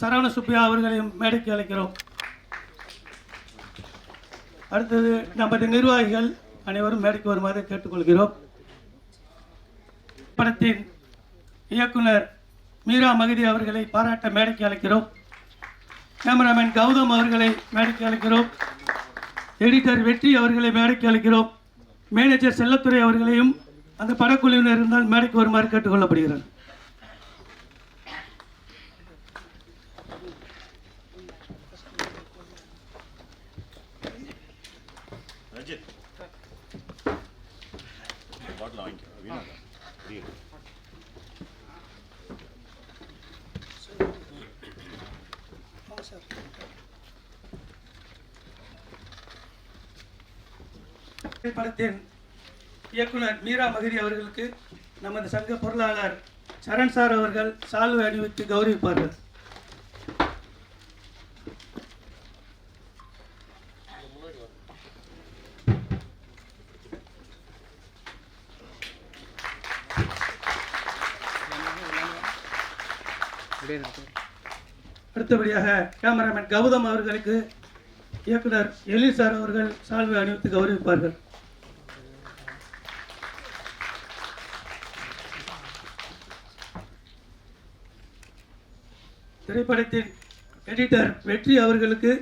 சரவண சுப்பியா அவர்களையும் மேடைக்கு அழைக்கிறோம். அடுத்தது நமது நிர்வாகிகள் அனைவரும் மேடைக்கு வருமாறு கேட்டுக்கொள்கிறோம். படத்தின் இயக்குனர் மீரா மகிதி அவர்களை பாராட்ட மேடைக்கு அழைக்கிறோம். கேமராமேன் கௌதம் அவர்களை மேடைக்கு அழைக்கிறோம். எடிட்டர் வெற்றி அவர்களை மேடைக்கு அழைக்கிறோம். மேனேஜர் செல்லத்துறை அவர்களையும் அந்த படக்குழுவினர் இருந்தால் மேடைக்கு வருமாறு கேட்டுக்கொள்ளப்படுகிறார் படத்தின் இயக்குனர் மீரா மகிரி அவர்களுக்கு நமது சங்க பொருளாளர் சரண் சார் அவர்கள் சால்வை அணிவித்து கௌரவிப்பார்கள். அடுத்தபடியாக கேமராமேன் கௌதம் அவர்களுக்கு இயக்குனர் எழில் சார் அவர்கள் சால்வை அணிவித்து கௌரவிப்பார்கள். திரைப்படத்தின் எடிட்டர் வெற்றி அவர்களுக்கு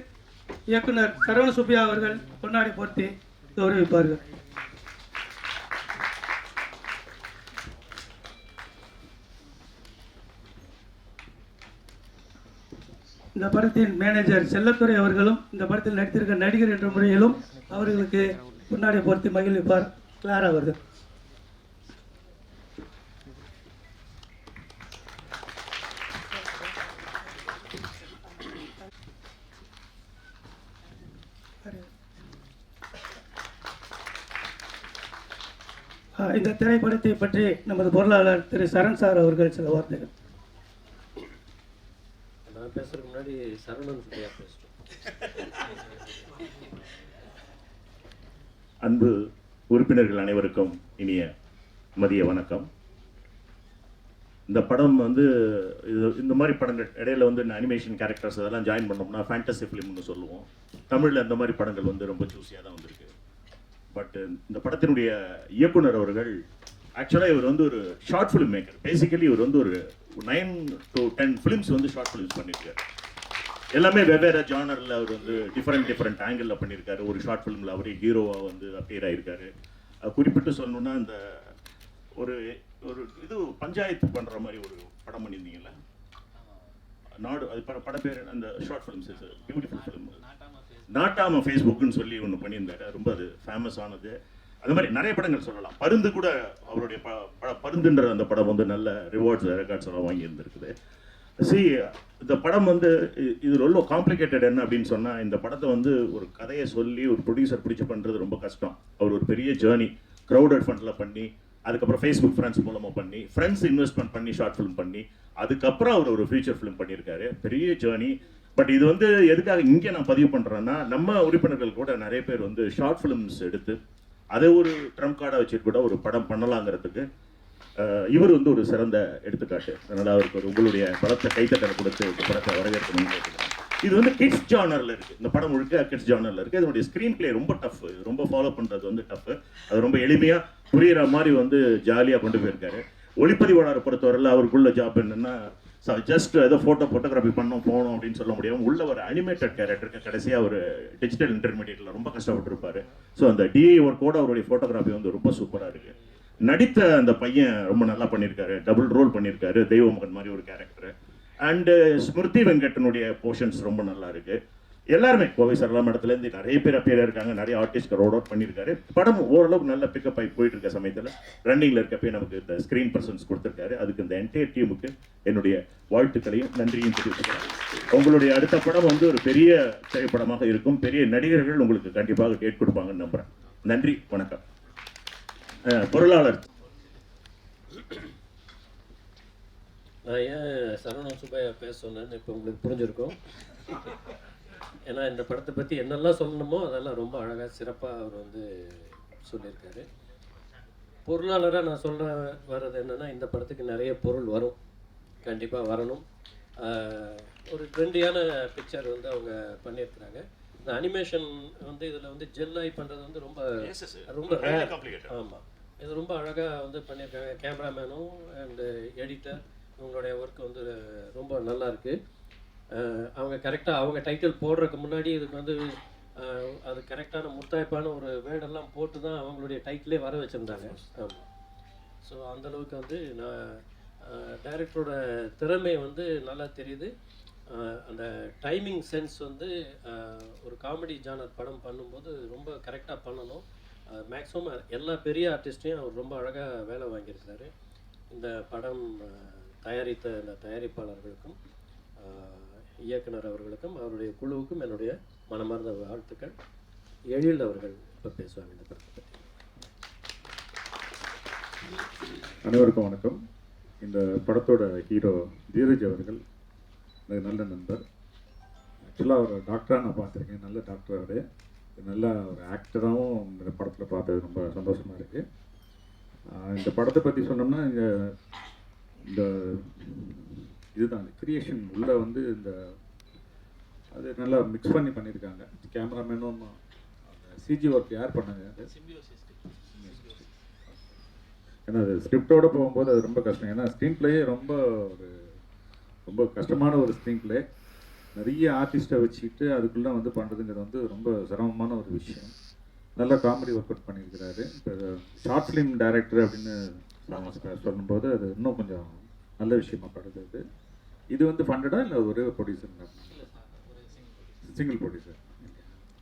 இயக்குனர் சரவண சுப்பியா அவர்கள் பொன்னாடை போர்த்தி கௌரவிப்பார்கள். இந்த படத்தின் மேனேஜர் செல்லத்துறை அவர்களும் இந்த படத்தில் நடித்திருக்க நடிகர் என்ற முறையிலும் அவர்களுக்கு முன்னாடி பொறுத்து மகிழ்விப்பார். கிளாரா அவர்கள் ஆ, இந்த திரைப்படத்தை பற்றி நமது பொருளாளர் திரு சரண் சார் அவர்கள் சில வார்த்தைகள். நான் பேசுறதுக்கு முன்னாடி சரவணன் சுப்பையா பேசிட்டோம். அன்பு உறுப்பினர்கள் அனைவருக்கும் இனிய மதிய வணக்கம். இந்த படம் வந்து இது இந்த மாதிரி படங்கள் இடையில வந்து அனிமேஷன் கேரக்டர்ஸ் அதெல்லாம் ஜாயின் பண்ணோம்னா ஃபேண்டசி ஃபிலிம்னு சொல்லுவோம். தமிழில் இந்த மாதிரி படங்கள் வந்து ரொம்ப ஜூஸியாக தான் வந்திருக்கு. பட் uh, இந்த படத்தினுடைய இயக்குனர் அவர்கள் ஆக்சுவலாக இவர் வந்து ஒரு ஷார்ட் ஃபிலிம் மேக்கர் பேசிக்கலி இவர் வந்து ஒரு நைன் டு டென் ஃபிலிம்ஸ் வந்து ஷார்ட் ஃபிலிம்ஸ் பண்ணியிருக்காரு எல்லாமே வெவ்வேறு ஜானரில் அவர் வந்து டிஃப்ரெண்ட் டிஃப்ரெண்ட் ஆங்கிளில் பண்ணியிருக்காரு ஒரு ஷார்ட் ஃபிலிமில் அவரே ஹீரோவாக வந்து அப்பியர் ஆகியிருக்காரு குறிப்பிட்டு சொல்லணும்னா இந்த ஒரு ஒரு இது பஞ்சாயத்து பண்ணுற மாதிரி ஒரு படம் பண்ணியிருந்தீங்கல்ல நாடு அது பட பட பேர் அந்த ஷார்ட் ஃபிலிம்ஸ் பியூட்டிஃபுல் ஃபிலிம் நாட்டாம ஃபேஸ்புக்குன்னு சொல்லி ஒன்று பண்ணியிருந்தாரு. ரொம்ப அது ஃபேமஸ் ஆனது. அது மாதிரி நிறைய படங்கள் சொல்லலாம். பருந்து கூட அவருடைய ப ப- பருந்துன்ற அந்த படம் வந்து நல்ல ரிவார்ட்ஸ் ரெக்கார்ட்ஸ் எல்லாம் வாங்கியிருந்திருக்குது சி இந்த படம் வந்து இது ரொம்ப காம்ப்ளிகேட்டட் என்ன அப்படின்னு சொன்னால் இந்த படத்தை வந்து ஒரு கதையை சொல்லி ஒரு ப்ரொடியூசர் பிடிச்சி பண்ணுறது ரொம்ப கஷ்டம். அவர் ஒரு பெரிய ஜேர்னி க்ரௌடட் ஃபண்டில் பண்ணி அதுக்கப்புறம் ஃபேஸ்புக் ஃப்ரெண்ட்ஸ் மூலமாக பண்ணி ஃப்ரெண்ட்ஸ் இன்வெஸ்ட்மெண்ட் பண்ணி ஷார்ட் ஃபிலிம் பண்ணி அதுக்கப்புறம் அவர் ஒரு ஃபியூச்சர் ஃபிலிம் பண்ணியிருக்காரு. பெரிய ஜேர்னி பட் இது வந்து எதுக்காக இங்கே நான் பதிவு பண்ணுறேன்னா நம்ம உறுப்பினர்கள் கூட நிறைய பேர் வந்து ஷார்ட் ஃபிலிம்ஸ் எடுத்து அதை ஒரு ட்ரம்ப் கார்டாக வச்சுட்டு கூட ஒரு படம் பண்ணலாங்கிறதுக்கு இவர் வந்து ஒரு சிறந்த எடுத்துக்காட்டு. அதனால் அவருக்கு ஒரு உங்களுடைய படத்தை கைத்தட்டலை கொடுத்து இந்த படத்தை வரவேற்கணும்னு இது வந்து கிட்ஸ் ஜானரில் இருக்குது இந்த படம் முழுக்க கிட்ஸ் ஜானரில் இருக்குது இதனுடைய ஸ்க்ரீன் பிளே ரொம்ப டஃப் ரொம்ப ஃபாலோ பண்ணுறது வந்து டஃப் அது ரொம்ப எளிமையாக புரியிற மாதிரி வந்து ஜாலியாக கொண்டு போயிருக்காரு. ஒளிப்பதிவாளரை பொறுத்தவரையில் அவருக்குள்ள ஜாப் என்னன்னா ஸோ ஜஸ்ட் ஏதோ ஃபோட்டோ ஃபோட்டோகிராஃபி பண்ணோம் போகணும் அப்படின்னு சொல்ல முடியாமல் உள்ள ஒரு அனிமேட்டட் கேரக்டருக்கு கடைசியாக ஒரு டிஜிட்டல் இன்டர்மீடியட்டில் ரொம்ப கஷ்டப்பட்டுருப்பார். ஸோ அந்த டிஐ ஒர்க்கோட அவருடைய ஃபோட்டோகிராஃபி வந்து ரொம்ப சூப்பராக இருக்குது நடித்த அந்த பையன் ரொம்ப நல்லா பண்ணியிருக்காரு டபுள் ரோல் பண்ணியிருக்காரு தெய்வ மகன் மாதிரி ஒரு கேரக்டர் அண்டு ஸ்மிருதி வெங்கட்டனுடைய போர்ஷன்ஸ் ரொம்ப நல்லா இருக்குது எல்லாருமே கோவை சரலாம் இடத்துலேருந்து நிறைய பேர் அப்பேர் இருக்காங்க நிறைய ஆர்டிஸ்ட் ரோட் அவுட் பண்ணியிருக்காரு. படம் ஓரளவுக்கு நல்ல பிக்கப் ஆகி போயிட்டு இருக்க சமயத்தில் ரன்னிங்கில் இருக்கப்பே நமக்கு இந்த ஸ்க்ரீன் பர்சன்ஸ் கொடுத்துருக்காரு. அதுக்கு இந்த என்டையர் டீமுக்கு என்னுடைய வாழ்த்துக்களையும் நன்றியும் தெரிவித்துக்கிறேன் உங்களுடைய அடுத்த படம் வந்து ஒரு பெரிய திரைப்படமாக இருக்கும். பெரிய நடிகர்கள் உங்களுக்கு கண்டிப்பாக டேட் கொடுப்பாங்கன்னு நம்புறேன். நன்றி வணக்கம். பொருளாளர். ஏன் சரவணன் சுப்பையா பேச சொன்னேன்னு இப்போ உங்களுக்கு புரிஞ்சிருக்கும்? ஏன்னா இந்த படத்தை பற்றி என்னெல்லாம் சொல்லணுமோ அதெல்லாம் ரொம்ப அழகாக சிறப்பாக அவர் வந்து சொல்லியிருக்காரு. பொருளாளராக நான் சொல்ல வர்றது என்னென்னா இந்த படத்துக்கு நிறைய பொருள் வரும். கண்டிப்பாக வரணும். ஒரு ட்ரெண்டியான பிக்சர் வந்து அவங்க பண்ணியிருக்கிறாங்க. இந்த அனிமேஷன் வந்து இதில் வந்து ஜெல்லாய் பண்ணுறது வந்து ரொம்ப ரொம்ப ரேர் ஆமாம் இது ரொம்ப அழகாக வந்து பண்ணியிருக்காங்க. கேமராமேனும் அண்டு எடிட்டர் இவங்களுடைய ஒர்க் வந்து ரொம்ப நல்லா இருக்கு. அஹ் அவங்க கரெக்டாக அவங்க டைட்டில் போடுறதுக்கு முன்னாடி இதுக்கு வந்து அது கரெக்டான முத்தாய்ப்பான ஒரு வேர்டெல்லாம் போட்டு தான் அவங்களுடைய டைட்டிலே வர வச்சுருந்தாங்க. ஆமாம் ஸோ அந்தளவுக்கு வந்து நான் டைரக்டரோட திறமை வந்து நல்லா தெரியுது. அந்த டைமிங் சென்ஸ் வந்து ஒரு காமெடி ஜானர் படம் பண்ணும்போது ரொம்ப கரெக்டாக பண்ணணும். மேக்ஸிமம் எல்லா பெரிய ஆர்டிஸ்ட்டையும் அவர் ரொம்ப அழகாக வேலை வாங்கியிருக்கிறாரு. இந்த படம் தயாரித்த இந்த தயாரிப்பாளர்களுக்கும் இயக்குனர் அவர்களுக்கும் அவருடைய குழுவுக்கும் என்னுடைய மனமார்ந்த வாழ்த்துக்கள். எழில் அவர்கள் இப்போ பேசுவாங்க இந்த படத்தை பற்றி அனைவருக்கும் வணக்கம். இந்த படத்தோட ஹீரோ தீரஜ் அவர்கள் எனக்கு நல்ல நண்பர். ஆக்சுவலாக அவர் டாக்டராக நான் பார்த்துருக்கேன். நல்ல டாக்டர் அவர். நல்ல ஒரு ஆக்டராகவும் இந்த படத்தில் பார்த்தது ரொம்ப சந்தோஷமாக இருக்குது இந்த படத்தை பற்றி சொன்னோம்னா இந்த இதுதான் கிரியேஷன் உள்ளே வந்து இந்த அது நல்லா மிக்ஸ் பண்ணி பண்ணியிருக்காங்க. கேமராமேனும் சிஜி ஒர்க் யார் பண்ணாங்க அது? ஏன்னா அது ஸ்கிரிப்டோட போகும்போது அது ரொம்ப கஷ்டம். ஏன்னா ஸ்க்ரீன் பிளேயே ரொம்ப ஒரு ரொம்ப கஷ்டமான ஒரு ஸ்க்ரீன் பிளே நிறைய ஆர்டிஸ்ட்டை வச்சுக்கிட்டு அதுக்குள்ளே வந்து பண்ணுறதுங்கிறது வந்து ரொம்ப சிரமமான ஒரு விஷயம். நல்ல காமெடி ஒர்க் அவுட் பண்ணியிருக்கிறாரு. இப்போ ஷார்ட் ஃபிலிம் டைரக்டர் அப்படின்னு சொல்லும்போது அது இன்னும் கொஞ்சம் நல்ல விஷயமா படுது அது. இது வந்து ஃபண்டடா இல்லை ஒரே ப்ரொடியூசர் சிங்கிள் ப்ரொடியூசர்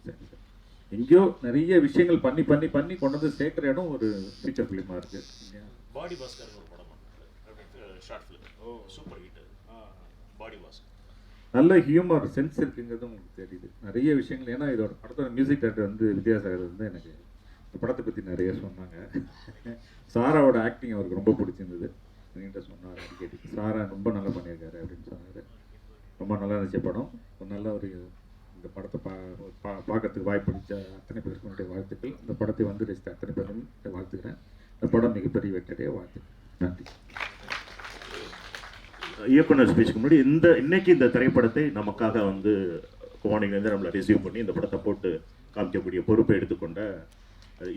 சரி சரி. எங்கேயோ நிறைய விஷயங்கள் பண்ணி பண்ணி பண்ணி கொண்டு வந்து சேர்க்குற இடம் ஒரு ஃபீச்சர் ஃபிலிமாக இருக்குது பாடி பாஸ்கர் ஒரு படம் ஷார்ட் ஃபிலிம் ஓ. Super hit Body Bhaskar. நல்ல ஹியூமர் சென்ஸ் இருக்குங்கிறது உங்களுக்கு தெரியுது. நிறைய விஷயங்கள் ஏன்னா இதோட படத்தோட மியூசிக் டேரக்டர் வந்து வித்யாசாகர் வந்து எனக்கு இந்த படத்தை பற்றி நிறைய சொன்னாங்க. சாராவோட ஆக்டிங் அவருக்கு ரொம்ப பிடிச்சிருந்தது. என்கிட்ட சொன்னார் அடிக்கடி சாரா ரொம்ப நல்லா பண்ணியிருக்காரு அப்படின்னு சொன்னார். ரொம்ப நல்லா இருந்துச்சு படம். ஒரு நல்ல ஒரு இந்த படத்தை பா பா பார்க்கறதுக்கு வாய்ப்பு அளித்த அத்தனை பேருக்கும் என்னுடைய வாழ்த்துக்கள். இந்த படத்தை வந்து ரசித்த அத்தனை பேரும் வாழ்த்துக்கிறேன். இந்த படம் மிகப்பெரிய வெற்றியடைய வாழ்த்து நன்றி. இயக்குனர் ஸ்பீச்சுக்கு முன்னாடி இந்த இன்னைக்கு இந்த திரைப்படத்தை நமக்காக வந்து குவானிலேருந்து நம்மளை ரிசீவ் பண்ணி இந்த படத்தை போட்டு காமிக்கக்கூடிய பொறுப்பை எடுத்துக்கொண்ட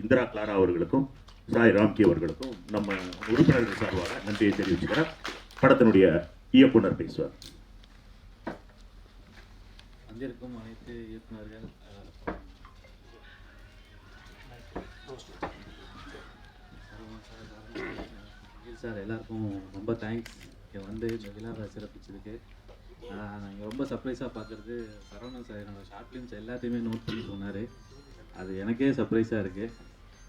இந்திரா கிளாரா அவர்களுக்கும் சாய் ராம்கி அவர்களுக்கும் நம்ம உறுப்பினர்கள் சார்பாக நன்றியை தெரிவிச்சுக்கிறேன். படத்தினுடைய இயக்குனர் பேசுவார். வந்திருக்கும் அனைத்து இயக்குனர்கள் சார் எல்லாருக்கும் ரொம்ப தேங்க்ஸ் இங்கே வந்து இந்த விழாவை சிறப்பிச்சதுக்கு நான் இங்கே ரொம்ப சர்ப்ரைஸாக பார்க்குறது சரவணன் சார் என்னோடய ஷார்ட் ஃபிலிம்ஸ் எல்லாத்தையுமே நோட் பண்ணி சொன்னார். அது எனக்கே சர்ப்ரைஸாக இருக்குது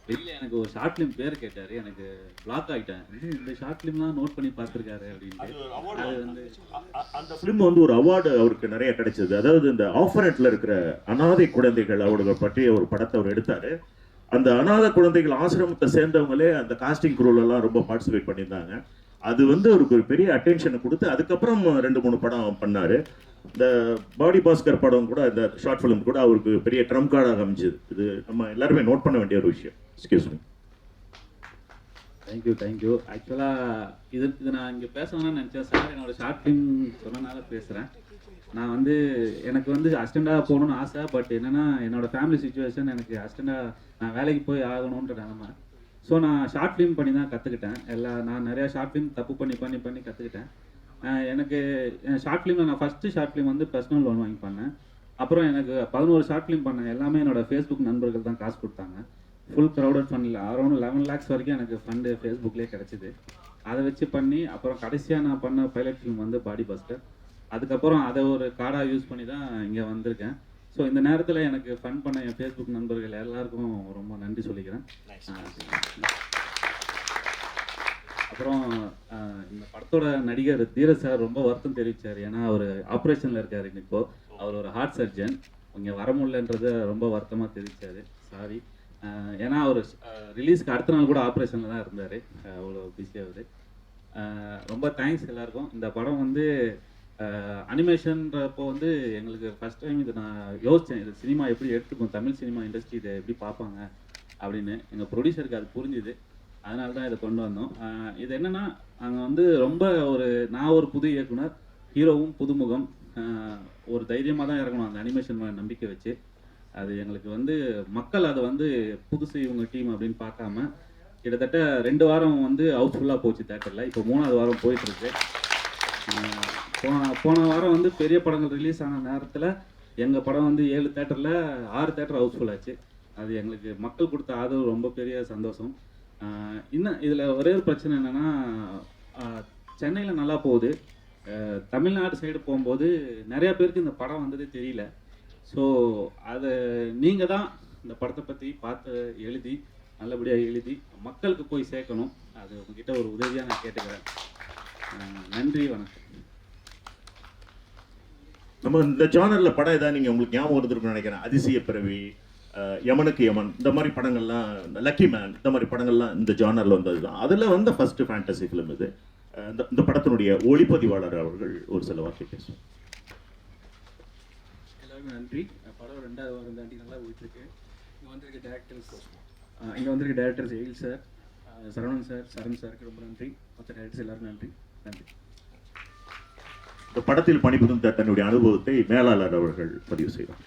வெளியில் எனக்கு ஒரு ஷார்ட் ஃபிலிம் பேர் கேட்டார். எனக்கு பிளாக் ஆகிட்டேன் இந்த ஷார்ட் ஃபிலிம்லாம் நோட் பண்ணி பார்த்துருக்காரு? அப்படின்ட்டு. அது வந்து அந்த ஃபிலிம் வந்து ஒரு அவார்டு அவருக்கு நிறைய கிடைச்சது. அதாவது இந்த ஆஃபரேட்ல இருக்கிற அனாதை குழந்தைகள் அவர்கள் பற்றிய ஒரு படத்தை அவர் எடுத்தாரு. அந்த அனாதை குழந்தைகள் ஆசிரமத்தை சேர்ந்தவங்களே அந்த காஸ்டிங் எல்லாம் ரொம்ப பார்ட்டிசிபேட் பண்ணியிருந்தாங்க. அது வந்து அவருக்கு ஒரு பெரிய அட்டென்ஷனை கொடுத்து அதுக்கப்புறம் ரெண்டு மூணு படம் பண்ணாரு. இந்த பாடி பாஸ்கர் படம் கூட இந்த ஷார்ட் ஃபிலிம் கூட அவருக்கு பெரிய ட்ரம் கார்டாக அமைஞ்சது. இது நம்ம எல்லாருமே நோட் பண்ண வேண்டிய ஒரு விஷயம். எக்ஸ்கியூஸ் மீ தேங்க்யூ தேங்க்யூ ஆக்சுவலாக இது இது நான் இங்கே பேசணும்னு நினச்சேன் சார். என்னோட ஷார்ட் ஃபிலிம் சொன்னனால பேசுகிறேன் நான் வந்து எனக்கு வந்து அஸ்டண்டாக போகணும்னு ஆசை பட் என்னென்னா என்னோட ஃபேமிலி சுச்சுவேஷன் எனக்கு அஸ்டண்டாக நான் வேலைக்கு போய் ஆகணுன்ற நிலமை. ஸோ நான் ஷார்ட் ஃபிலிம் பண்ணி தான் கற்றுக்கிட்டேன் எல்லா நான் நிறையா ஷார்ட் ஃபிலிம் தப்பு பண்ணி பண்ணி பண்ணி கற்றுக்கிட்டேன் எனக்கு ஷார்ட் ஃபிலிமில் நான் ஃபஸ்ட்டு ஷார்ட் ஃபிலிம் வந்து பர்சனல் லோன் வாங்கி பண்ணேன். அப்புறம் எனக்கு பதினோரு ஷார்ட் ஃபிலிம் பண்ணேன். எல்லாமே என்னோட ஃபேஸ்புக் நண்பர்கள் தான் காசு கொடுத்தாங்க. ஃபுல் க்ரௌடட் ஃபண்டில் அரௌண்ட் லெவன் லேக்ஸ் வரைக்கும் எனக்கு ஃபண்டு ஃபேஸ்புக்லேயே கிடச்சிது. அதை வச்சு பண்ணி அப்புறம் கடைசியாக நான் பண்ண பைலட் ஃபிலிம் வந்து பாடி பஸ்டர் அதுக்கப்புறம் அதை ஒரு கார்டாக யூஸ் பண்ணி தான் இங்கே வந்திருக்கேன். ஸோ இந்த நேரத்தில் எனக்கு ஃபன் பண்ண என் ஃபேஸ்புக் நண்பர்கள் எல்லாருக்கும் ரொம்ப நன்றி சொல்லிக்கிறேன். அப்புறம் இந்த படத்தோட நடிகர் தீரஜ் சார் ரொம்ப வருத்தம் தெரிவிச்சார். ஏன்னா அவர் ஆப்ரேஷனில் இருக்கார் இப்போ அவர் ஒரு ஹார்ட் சர்ஜன் இங்கே வர முடியலன்றத ரொம்ப வருத்தமாக தெரிவிச்சார். சாரி ஏன்னா அவர் ரிலீஸ்க்கு அடுத்த நாள் கூட ஆப்ரேஷனில் தான் இருந்தார். அவ்வளோ பிஸியாக அவர். ரொம்ப தேங்க்ஸ் எல்லாருக்கும். இந்த படம் வந்து அனிமேஷன்றப்போ வந்து எங்களுக்கு ஃபஸ்ட் டைம் இது நான் யோசித்தேன் இது சினிமா எப்படி எடுத்துக்கும் தமிழ் சினிமா இண்டஸ்ட்ரி இதை எப்படி பார்ப்பாங்க அப்படின்னு. எங்கள் ப்ரொடியூசருக்கு அது புரிஞ்சுது. அதனால தான் இதை கொண்டு வந்தோம். இது என்னென்னா நாங்கள் வந்து ரொம்ப ஒரு நான் ஒரு புது இயக்குனர் ஹீரோவும் புதுமுகம். ஒரு தைரியமாக தான் இறங்கணும் அந்த அனிமேஷன் நம்பிக்கை வச்சு. அது எங்களுக்கு வந்து மக்கள் அதை வந்து புதுசு இவங்க டீம் அப்படின்னு பார்க்காம கிட்டத்தட்ட ரெண்டு வாரம் வந்து ஹவுஸ்ஃபுல்லாக போச்சு தேட்டரில் இப்போ மூணாவது வாரம் போயிட்டுருக்கு. போன போன வாரம் வந்து பெரிய படங்கள் ரிலீஸ் ஆன நேரத்தில் எங்கள் படம் வந்து ஏழு தேட்டரில் ஆறு தேட்டர் ஹவுஸ்ஃபுல் ஆச்சு. அது எங்களுக்கு மக்கள் கொடுத்த ஆதரவு ரொம்ப பெரிய சந்தோஷம். இன்னும் இதில் ஒரே ஒரு பிரச்சனை என்னென்னா சென்னையில் நல்லா போகுது. தமிழ்நாடு சைடு போகும்போது நிறையா பேருக்கு இந்த படம் வந்ததே தெரியல. ஸோ அதை நீங்கள் தான் இந்த படத்தை பற்றி பார்த்து எழுதி நல்லபடியாக எழுதி மக்களுக்கு போய் சேர்க்கணும். அது உங்ககிட்ட ஒரு உதவியாக நான் கேட்டுக்கிறேன். நன்றி வணக்கம். நம்ம இந்த ஜானரில் படம் ஏதாவது நீங்கள் உங்களுக்கு ஞாபகம் இருந்திருக்கும்னு நினைக்கிறேன். அதிசய பிறவி யமனுக்கு யமன் இந்த மாதிரி படங்கள்லாம் லக்கி மேன் இந்த மாதிரி படங்கள்லாம் இந்த ஜானரில் வந்தது தான் அதில் வந்த ஃபஸ்ட்டு ஃபேண்டசி ஃபிலிம் இது. இந்த இந்த படத்தினுடைய ஒளிப்பதிவாளர் அவர்கள் ஒரு சில வார்த்தை பேசுவார். எல்லாருக்கும் நன்றி படம் ரெண்டாவது வாரம் தாண்டி நல்லா போயிட்டுருக்கு இங்கே வந்திருக்க டேரக்டர்ஸ் இங்கே வந்திருக்க டேரக்டர்ஸ் எயில் சார் சரவணன் சார் சரண் சாருக்கு ரொம்ப நன்றி மற்ற டேரக்டர்ஸ் எல்லாருக்கும் நன்றி நன்றி இந்த படத்தில் பணிபுரிந்த தன்னுடைய அனுபவத்தை மேலாளர் அவர்கள் பதிவு செய்வார்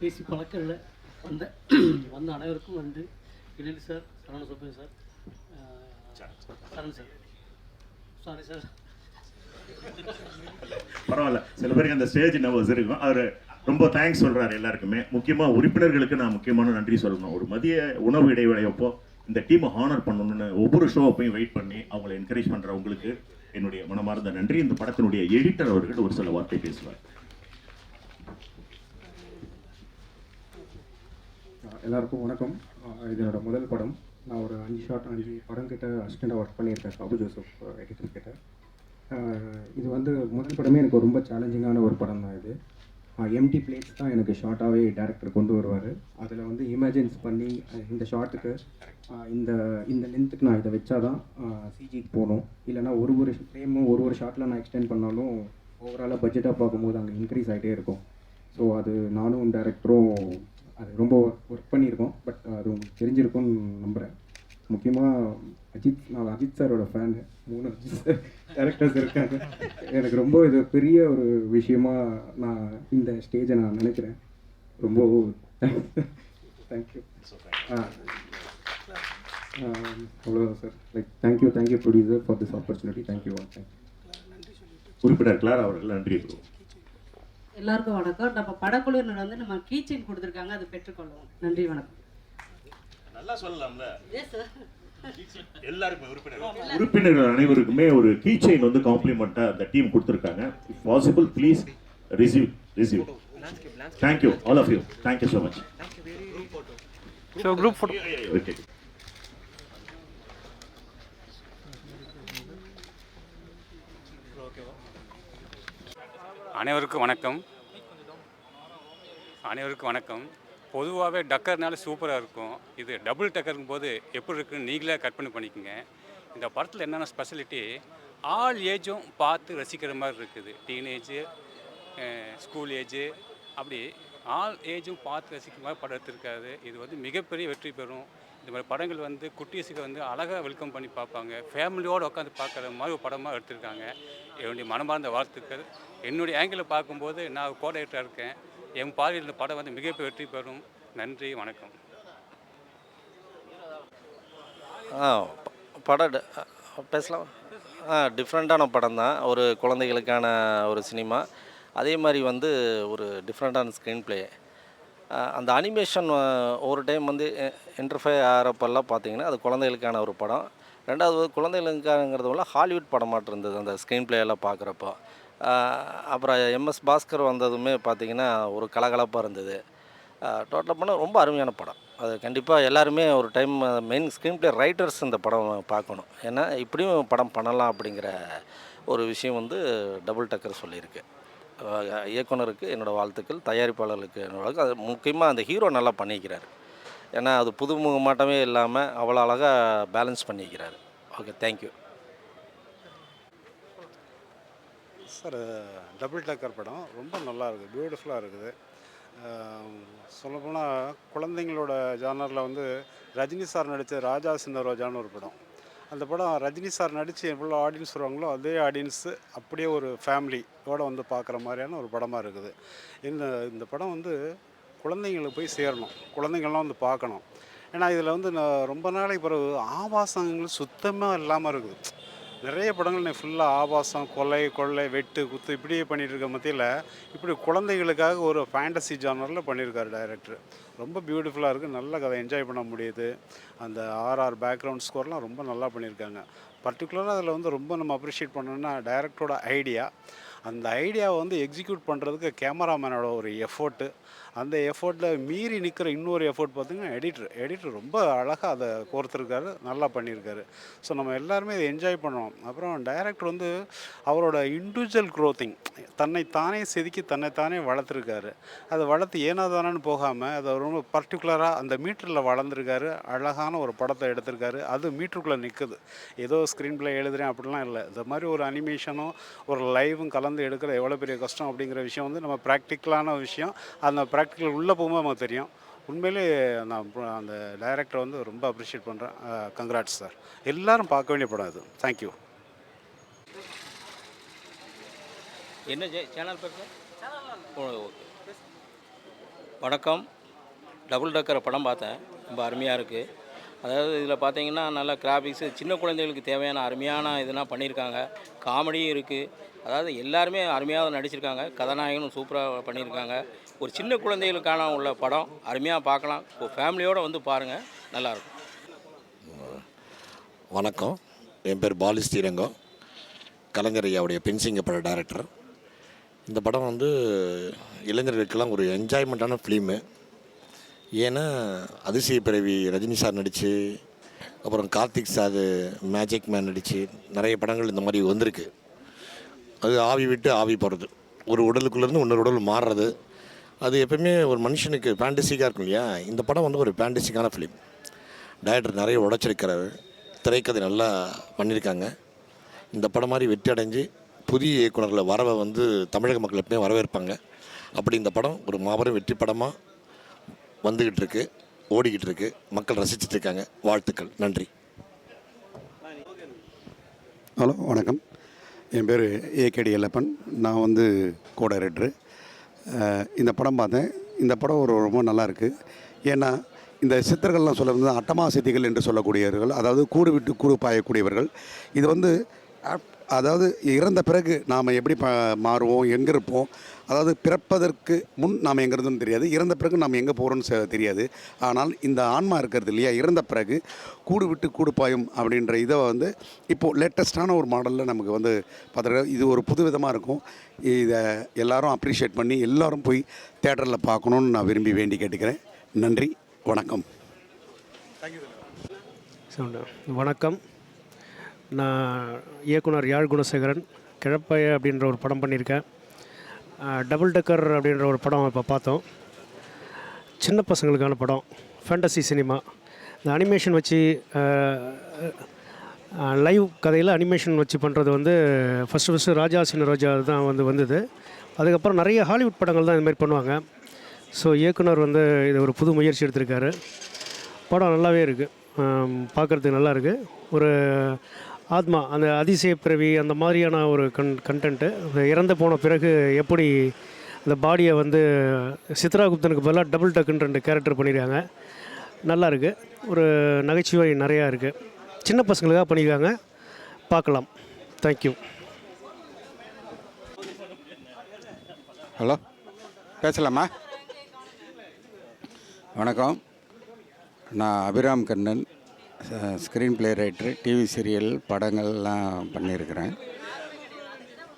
பேசி பழக்கம் இல்லை வந்த வந்த அனைவருக்கும் நன்றி இடையில் sir Saravana Subbaiah sir Charan sir sorry sir பரவாயில்ல. சில பேருக்கு அந்த ஸ்டேஜ் நர்வஸ் இருக்கும். அவர் ரொம்ப தேங்க்ஸ் சொல்றாரு எல்லாருக்குமே. முக்கியமா உறுப்பினர்களுக்கு நான் முக்கியமான நன்றி சொல்லணும். ஒரு மதிய உணவு இடைவேளையப்போ இந்த டீமை ஹானர் பண்ணணும்னு ஒவ்வொரு ஷோப்பையும் வெயிட் பண்ணி அவங்களை என்கரேஜ் பண்ற உங்களுக்கு என்னுடைய மனமார்ந்த நன்றி. இந்த படத்தினுடைய எடிட்டர் அவர்கள் ஒரு சில வார்த்தை பேசுவார். எல்லாருக்கும் வணக்கம். இதனோட முதல் படம். நான் ஒரு அஞ்சு ஷார்ட் அஞ்சு படம் கிட்ட அசிஸ்டண்டாக ஒர்க் பண்ணியிருக்கேன் சாபு ஜோசப் எடிட்டர் கிட்ட. இது வந்து முதல் படமே எனக்கு ரொம்ப சேலஞ்சிங்கான ஒரு படம் தான் இது. எம்டி பிளேட்ஸ் தான் எனக்கு ஷார்ட்டாகவே டேரக்டர் கொண்டு வருவார். அதில் வந்து இமேஜின்ஸ் பண்ணி இந்த ஷார்ட்டுக்கு இந்த இந்த லென்த்துக்கு நான் இதை வச்சா தான் சிஜிக்கு போகணும். இல்லைனா ஒரு ஒரு ஃப்ரேமும் ஒரு ஒரு ஷார்ட்டில் நான் எக்ஸ்டெண்ட் பண்ணாலும் ஓவராலாக பட்ஜெட்டாக பார்க்கும்போது அங்கே இன்க்ரீஸ் ஆகிட்டே இருக்கும். ஸோ அது நானும் டேரக்டரும் அது ரொம்ப ஒர்க் பண்ணியிருக்கோம். பட் அது உங்களுக்கு தெரிஞ்சிருக்கும்னு நம்புகிறேன் முக்கியமாக அஜித் நான் அஜித் சாரோட ஃபேன் மூணு அஜித் சார் கேரக்டர்ஸ் இருக்காங்க. எனக்கு ரொம்ப இது பெரிய ஒரு விஷயமா நான் இந்த ஸ்டேஜை நான் நினைக்கிறேன். ரொம்ப தேங்க்யூ ஆ. அவ்வளோதான் sir like thank you thank you producer for this opportunity thank you thank you உறுப்பினர் கிளார் அவர்கள் நன்றி கூறுவோம். எல்லாருக்கும் வணக்கம். நம்ம படக்குழுவினர் வந்து நம்ம கீச்சைன் கொடுத்துருக்காங்க. அதை பெற்றுக்கொள்வோம். நன்றி வணக்கம். நல்லா சொல்லலாம்ல? எஸ் சார் எல்லாருக்கும் உறுப்பினர் உறுப்பினர்கள் அனைவருக்குமே ஒரு கீ செயின் வந்து காம்ப்ளிமெண்ட்டா அந்த டீம் கொடுத்துருக்காங்க. If possible please receive receive thank you all of you thank you so much so group photo okay அனைவருக்கும் வணக்கம். அனைவருக்கும் வணக்கம். பொதுவாகவே டக்கர்னால சூப்பராக இருக்கும். இது டபுள் டக்கருங்கும் போது எப்படி இருக்குன்னு நீங்களே கற்பனை பண்ணிக்கோங்க. இந்த படத்தில் என்னென்ன ஸ்பெஷலிட்டி ஆல் ஏஜும் பார்த்து ரசிக்கிற மாதிரி இருக்குது. டீனேஜு ஸ்கூல் ஏஜு அப்படி ஆல் ஏஜும் பார்த்து ரசிக்கிற மாதிரி படம் எடுத்திருக்காது இது வந்து மிகப்பெரிய வெற்றி பெறும். இந்த மாதிரி படங்கள் வந்து குட்டீஸுக்கு வந்து அழகாக வெல்கம் பண்ணி பார்ப்பாங்க. ஃபேமிலியோடு உட்காந்து பார்க்குற மாதிரி ஒரு படமாக எடுத்திருக்காங்க. என்னுடைய மனமார்ந்த வாழ்த்துக்கள். என்னுடைய ஆங்கிளில் பார்க்கும்போது நான் கோடையிட்டாக இருக்கேன். என் பார்வையில் இந்த படம் வந்து மிகப்பெரிய வெற்றி பெறும். நன்றி வணக்கம். ஆ ப- படம் பேசலாம்? ஆ டிஃப்ரெண்ட்டான படம் தான். ஒரு குழந்தைகளுக்கான ஒரு சினிமா. அதே மாதிரி வந்து ஒரு டிஃப்ரெண்ட்டான ஸ்க்ரீன் ப்ளே அந்த அனிமேஷன் ஒரு டைம் வந்து இன்டர்ஃபை ஆகிறப்பெல்லாம் பார்த்தீங்கன்னா அது குழந்தைகளுக்கான ஒரு படம். ரெண்டாவது குழந்தைகளுக்கானங்கிறதுல ஹாலிவுட் படமாட்டு இருந்தது அந்த ஸ்க்ரீன் பிளேயெல்லாம் பார்க்குறப்போ. அப்புறம் எம்எஸ் பாஸ்கர் வந்ததுமே பார்த்தீங்கன்னா ஒரு கலகலப்பாக இருந்தது. டோட்டலாக பண்ணால் ரொம்ப அருமையான படம். அது கண்டிப்பாக எல்லாருமே ஒரு time main screen play writers இந்த படம் பார்க்கணும். ஏன்னா இப்படியும் படம் பண்ணலாம் அப்படிங்கிற ஒரு விஷயம் வந்து டபுள் டக்கர் சொல்லியிருக்கு. இயக்குனருக்கு என்னோடய வாழ்த்துக்கள் தயாரிப்பாளர்களுக்கு என்னோட வாழ்த்து. அது முக்கியமாக அந்த ஹீரோ நல்லா பண்ணிக்கிறார். ஏன்னா அது புதுமுக மாட்டமே இல்லாமல் அவ்வளோ அழகாக பேலன்ஸ் பண்ணிக்கிறார் okay thank you sir double டக்கர் படம். ரொம்ப நல்லா இருக்குது பியூட்டிஃபுல்லாக இருக்குது. சொல்லப்போனால் குழந்தைங்களோட ஜானரில் வந்து ரஜினி சார் நடித்த ராஜா சின்ன ரோஜான்னு ஒரு படம். அந்த படம் ரஜினி சார் நடித்து எவ்வளோ ஆடியன்ஸ் வருவாங்களோ அதே ஆடியன்ஸு அப்படியே ஒரு ஃபேமிலியோடு வந்து பார்க்குற மாதிரியான ஒரு படமாக இருக்குது. இந்த இந்த படம் வந்து குழந்தைங்களுக்கு போய் சேரணும். குழந்தைங்கள்லாம் வந்து பார்க்கணும் ஏன்னா இதில் வந்து நான் ரொம்ப நாளைக்கு பிறகு ஆபாசங்கள் சுத்தமாக இல்லாமல் இருக்குது. நிறைய படங்கள் ஃபுல்லாக ஆபாசம் கொலை கொள்ளை வெட்டு குத்து இப்படியே பண்ணிட்டு இருக்க மத்தியில் இப்படி குழந்தைகளுக்காக ஒரு ஃபேண்டசி ஜானரில் பண்ணியிருக்காரு டைரக்டர் ரொம்ப பியூட்டிஃபுல்லாக இருக்குது நல்ல கதை என்ஜாய் பண்ண முடியுது. அந்த ஆர்ஆர் பேக்ரவுண்ட் ஸ்கோர்லாம் ரொம்ப நல்லா பண்ணியிருக்காங்க. பர்டிகுலராக அதில் வந்து ரொம்ப நம்ம அப்ரிஷியேட் பண்ணணும்னா டைரக்டரோட ஐடியா அந்த ஐடியாவை வந்து எக்ஸிக்யூட் பண்ணுறதுக்கு கேமராமேனோட ஒரு எஃபோர்ட்டு அந்த எஃபோர்ட்டில் மீறி நிற்கிற இன்னொரு எஃபோர்ட் பார்த்திங்கன்னா எடிட்டர். எடிட்டர் ரொம்ப அழகாக அதை கோர்த்துருக்காரு. நல்லா பண்ணியிருக்காரு ஸோ நம்ம எல்லாருமே இதை என்ஜாய் பண்ணோம் அப்புறம் டைரக்டர் வந்து அவரோட இண்டிவிஜுவல் க்ரோத்திங் தன்னை தானே செதுக்கி தன்னை தானே வளர்த்துருக்காரு. அதை வளர்த்து ஏனாதானு போகாமல் அதை ரொம்ப பர்டிகுலராக அந்த மீட்டரில் வளர்ந்துருக்காரு. அழகான ஒரு படத்தை எடுத்திருக்காரு. அது மீட்டருக்குள்ளே நிற்குது ஏதோ ஸ்க்ரீன் பிளே எழுதுறேன் அப்படிலாம் இல்லை. இந்த மாதிரி ஒரு அனிமேஷனும் ஒரு லைவும் கலந்து எடுக்கிற எவ்வளோ பெரிய கஷ்டம் அப்படிங்கிற விஷயம் வந்து நம்ம ப்ராக்டிக்கலான விஷயம். அந்த ப்ராக்டிக்கல் உள்ளே போகும்போது நமக்கு தெரியும். உண்மையிலே நான் அந்த டைரக்டரை வந்து ரொம்ப அப்ரிஷியேட் பண்ணுறேன் கங்க்ராட்ஸ் சார் எல்லாரும் பார்க்க வேண்டிய படம் இது தேங்க்யூ என்ன சேனல் பேர் ஓகே வணக்கம். டபுள் டக்கர் படம் பார்த்தேன். ரொம்ப அருமையாக இருக்குது அதாவது இதில் பார்த்தீங்கன்னா நல்ல கிராஃபிக்ஸு சின்ன குழந்தைகளுக்கு தேவையான அருமையான இதெல்லாம் பண்ணியிருக்காங்க. காமெடியும் இருக்குது அதாவது எல்லாருமே அருமையாக நடிச்சிருக்காங்க. கதாநாயகனும் சூப்பராக பண்ணியிருக்காங்க. ஒரு சின்ன குழந்தைகளுக்கான உள்ள படம் அருமையாக பார்க்கலாம். ஃபேமிலியோடு வந்து பாருங்கள் நல்லாயிருக்கும். வணக்கம். என் பேர் பாலி ஸ்ரீரங்கம். கலைஞர் ஐயாவுடைய பென்சிங்க பட டேரக்டர் இந்த படம் வந்து இளைஞர்களுக்கெல்லாம் ஒரு என்ஜாய்மெண்ட்டான ஃபிலிமு ஏன்னா அதிசய பிறவி ரஜினி சார் நடித்து அப்புறம் கார்த்திக் சார் மேஜிக் மேன் நடித்து நிறைய படங்கள் இந்த மாதிரி வந்திருக்கு. அது ஆவி விட்டு ஆவி போகிறது ஒரு உடலுக்குள்ளேருந்து இன்னொரு உடல் மாறுறது. அது எப்பவுமே ஒரு மனுஷனுக்கு ஃபேண்டசிக்காக இருக்கும் இல்லையா? இந்த படம் வந்து ஒரு ஃபேண்டசிக்கான ஃபிலிம் டைரக்டர் நிறைய உடைச்சிருக்கிறாரு. திரைக்கதை நல்லா பண்ணியிருக்காங்க. இந்த படம் மாதிரி வெற்றி அடைஞ்சு புதிய இயக்குநர்களை வரவை வந்து தமிழக மக்கள் எப்பவுமே வரவேற்பாங்க. அப்படி இந்த படம் ஒரு மாபெரும் வெற்றி படமாக வந்துக்கிட்டு இருக்கு ஓடிக்கிட்டு இருக்கு. மக்கள் ரசிச்சுட்டு இருக்காங்க. வாழ்த்துக்கள். நன்றி. ஹலோ வணக்கம். என் பேர் ஏகேடி எல்லப்பன். நான் வந்து கோ டைரக்டரு இந்த படம் பார்த்தேன். இந்த படம் ஒரு ரொம்ப நல்லா இருக்குது ஏன்னா இந்த சித்தர்கள்லாம் சொல்ல வந்து அட்டமா சித்திகள் என்று சொல்லக்கூடியவர்கள் அதாவது கூடு விட்டு கூடு பாயக்கூடியவர்கள். இது வந்து அதாவது இறந்த பிறகு நாம் எப்படி ப மாறுவோம் எங்கே இருப்போம்? அதாவது பிறப்பதற்கு முன் நாம் எங்கே இருந்தோம்னு தெரியாது. இறந்த பிறகு நாம் எங்கே போகிறோம்னு தெரியாது. ஆனால் இந்த ஆன்மா இருக்கிறது இல்லையா? இறந்த பிறகு கூடு விட்டு கூடு பாயும் அப்படின்ற இதை வந்து இப்போது லேட்டஸ்ட்டான ஒரு மாடலில் நமக்கு வந்து பார்த்துருக்க இது ஒரு புது விதமாக இருக்கும். இதை எல்லாரும் அப்ரிஷியேட் பண்ணி எல்லோரும் போய் தேட்டரில் பார்க்கணுன்னு நான் விரும்பி வேண்டி கேட்டுக்கிறேன். நன்றி. வணக்கம். வணக்கம். நான் இயக்குனர் யாழ் குணசேகரன் கிழப்பைய அப்படின்ற ஒரு படம் பண்ணியிருக்கேன். டபுள் டக்கர் அப்படின்ற ஒரு படம் இப்போ பார்த்தோம். சின்ன பசங்களுக்கான படம் ஃபேண்டசி சினிமா இந்த அனிமேஷன் வச்சு லைவ் கதையில் அனிமேஷன் வச்சு பண்ணுறது வந்து ஃபஸ்ட்டு ஃபஸ்ட்டு ராஜா சின்ன ரோஜா தான் வந்து வந்தது. அதுக்கப்புறம் நிறைய ஹாலிவுட் படங்கள் தான் இதுமாதிரி பண்ணுவாங்க. ஸோ இயக்குனர் வந்து இது ஒரு புது முயற்சி எடுத்திருக்காரு. படம் நல்லாவே இருக்குது பார்க்குறதுக்கு நல்லா இருக்குது ஒரு ஆத்மா அந்த அதிசய பிறவி அந்த மாதிரியான ஒரு கன் கண்டென்ட்டு இறந்து போன பிறகு எப்படி அந்த பாடியை வந்து சித்ராகுப்தனுக்கு பதிலாக டபுள் டக்குன்னு ரெண்டு கேரக்டர் பண்ணியிருக்காங்க நல்லா இருக்குது ஒரு நகைச்சுவை நிறையா இருக்குது சின்ன பசங்களுக்காக பண்ணியிருக்காங்க பார்க்கலாம். தேங்க்யூ ஹலோ பேசலாமா? வணக்கம். நான் Abhiram Kannan. Screen play writer TV serial படங்கள்லாம் பண்ணியிருக்கிறேன்.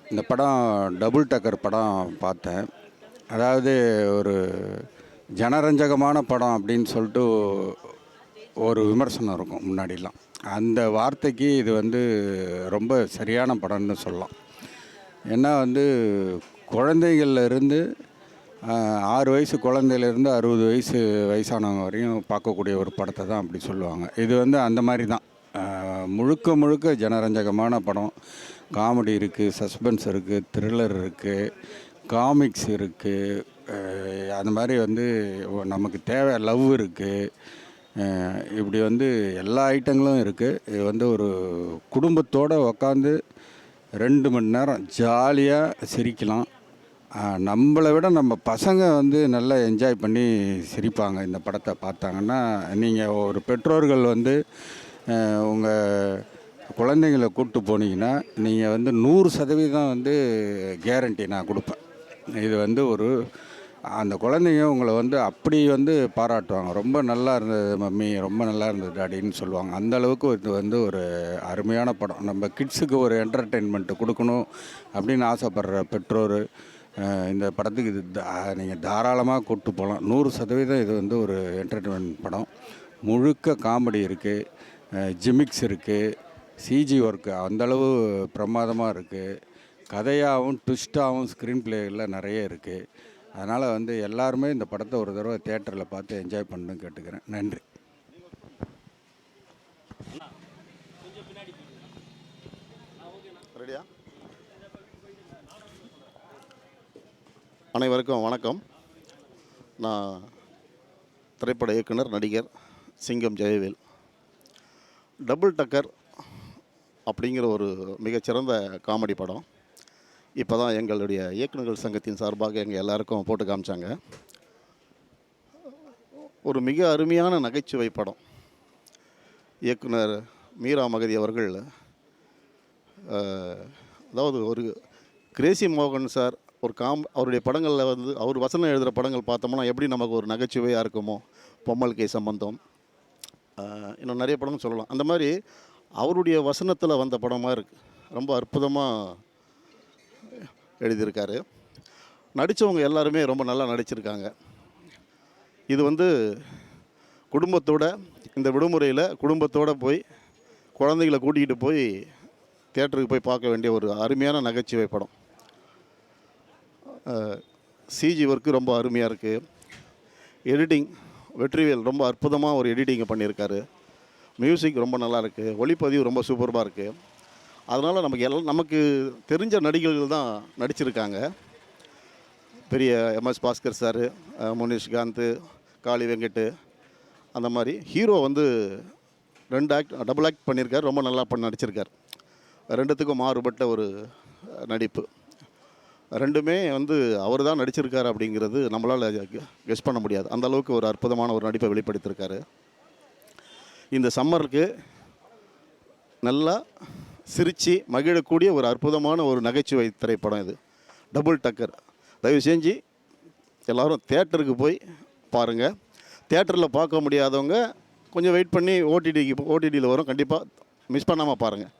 இந்த படம் டபுள் டக்கர் படம் பார்த்தேன். அதாவது ஒரு ஜனரஞ்சகமான படம் அப்படின்னு சொல்லிட்டு ஒரு விமர்சனம் இருக்கும் முன்னாடிலாம். அந்த வார்த்தைக்கு இது வந்து ரொம்ப சரியான படம்னு சொல்லலாம். ஏன்னா வந்து குழந்தைகள்லேருந்து இருந்து ஆறு வயசு குழந்தையிலேருந்து அறுபது வயசு வயசானவங்க வரையும் பார்க்கக்கூடிய ஒரு படத்தை தான் அப்படி சொல்லுவாங்க. இது வந்து அந்த மாதிரி தான். முழுக்க முழுக்க ஜனரஞ்சகமான படம். காமெடி இருக்குது சஸ்பென்ஸ் இருக்குது த்ரில்லர் இருக்குது காமிக்ஸ் இருக்குது அந்த மாதிரி வந்து நமக்கு தேவை லவ் இருக்குது இப்படி வந்து எல்லா ஐட்டங்களும் இருக்குது இது வந்து ஒரு குடும்பத்தோடு உக்காந்து ரெண்டு மணி நேரம் ஜாலியாக சிரிக்கலாம். நம்மளை விட நம்ம பசங்க வந்து நல்லா என்ஜாய் பண்ணி சிரிப்பாங்க இந்த படத்தை பார்த்தாங்கன்னா. நீங்கள் ஒரு பெற்றோர்கள் வந்து உங்கள் குழந்தைங்கள கூப்பிட்டு போனீங்கன்னா நீங்கள் வந்து நூறு சதவீதம் வந்து கேரண்டி நான் கொடுப்பேன். இது வந்து ஒரு அந்த குழந்தைங்க உங்களை வந்து அப்படி வந்து பாராட்டுவாங்க. ரொம்ப நல்லா இருந்தது மம்மி ரொம்ப நல்லா இருந்தது டாடின்னு சொல்லுவாங்க. அந்த அளவுக்கு இது வந்து ஒரு அருமையான படம். நம்ம கிட்ஸுக்கு ஒரு என்டர்டெயின்மெண்ட்டு கொடுக்கணும் அப்படின்னு ஆசைப்படுற பெற்றோர் இந்த படத்துக்கு இது நீங்கள் தாராளமாக கூப்பிட்டு போகலாம் நூறு சதவீதம் இது வந்து ஒரு என்டர்டெயின்மெண்ட் படம். முழுக்க காமெடி இருக்குது ஜிமிக்ஸ் இருக்குது சிஜி ஒர்க்கு அந்தளவு பிரமாதமாக இருக்குது கதையாகவும் ட்விஸ்ட்டாகவும் ஸ்க்ரீன் பிளேயில் நிறைய இருக்குது அதனால் வந்து எல்லாருமே இந்த படத்தை ஒரு தடவை தேட்டரில் பார்த்து என்ஜாய் பண்ணணும்னு கேட்டுக்கிறேன். நன்றி. ரெடியா? அனைவருக்கும் வணக்கம். நான் திரைப்பட இயக்குனர் நடிகர் சிங்கம் ஜெயவேல். டபுள் டக்கர் அப்படிங்கிற ஒரு மிகச்சிறந்த காமெடி படம். இப்போ தான் எங்களுடைய இயக்குநர்கள் சங்கத்தின் சார்பாக எங்கள் எல்லாருக்கும் போட்டு காமிச்சாங்க. ஒரு மிக அருமையான நகைச்சுவை படம். இயக்குனர் மீரா மகதி அவர்கள் அதாவது ஒரு கிரேசி மோகன் சார் ஒரு காம் அவருடைய படங்களில் வந்து அவர் வசனம் எழுதுகிற படங்கள் பார்த்தோம்னா எப்படி நமக்கு ஒரு நகைச்சுவையாக இருக்குமோ பொம்மல் கை சம்பந்தம். இன்னும் நிறைய படம் சொல்லலாம். அந்த மாதிரி அவருடைய வசனத்தில் வந்த படமாக இருக்குது ரொம்ப அற்புதமாக எழுதியிருக்காரு. நடித்தவங்க எல்லாருமே ரொம்ப நல்லா நடிச்சிருக்காங்க. இது வந்து குடும்பத்தோட இந்த விடுமுறையில் குடும்பத்தோடு போய் குழந்தைகளை கூட்டிகிட்டு போய் தேட்டருக்கு போய் பார்க்க வேண்டிய ஒரு அருமையான நகைச்சுவை படம். சிஜி ஒர்க்கு ரொம்ப அருமையாக இருக்குது எடிட்டிங் வெற்றிவேல் ரொம்ப அற்புதமாக ஒரு எடிட்டிங்கை பண்ணியிருக்காரு. மியூசிக் ரொம்ப நல்லா இருக்குது ஒளிப்பதிவு ரொம்ப சூப்பர்பாக இருக்குது அதனால் நமக்கு எல்லாம் நமக்கு தெரிஞ்ச நடிகர்கள் தான் நடிச்சிருக்காங்க. பெரிய எம்எஸ் பாஸ்கர் சார் முனிஷ்காந்த் காளி வெங்கட் அந்த மாதிரி ஹீரோ வந்து ரெண்டு ஆக்ட் டபுள் ஆக்ட் பண்ணியிருக்காரு. ரொம்ப நல்லா பண்ண நடிச்சிருக்கார். ரெண்டுத்துக்கும் மாறுபட்ட ஒரு நடிப்பு. ரெண்டுமே வந்து அவர் தான் நடிச்சிருக்காரு அப்படிங்கிறது நம்மளால் கெஸ் பண்ண முடியாது. அந்த அளவுக்கு ஒரு அற்புதமான ஒரு நடிப்பை வெளிப்படுத்தியிருக்காரு இந்த சம்மருக்கு நல்லா சிரித்து மகிழக்கூடிய ஒரு அற்புதமான ஒரு நகைச்சுவை திரைப்படம் இது. டபுள் டக்கர். தயவு செஞ்சு எல்லோரும் தேட்டருக்கு போய் பாருங்கள் தேட்டரில் பார்க்க முடியாதவங்க கொஞ்சம் வெயிட் பண்ணி ஓடிடிக்கு ஓடிடியில் வரும். கண்டிப்பாக மிஸ் பண்ணாமல் பாருங்கள்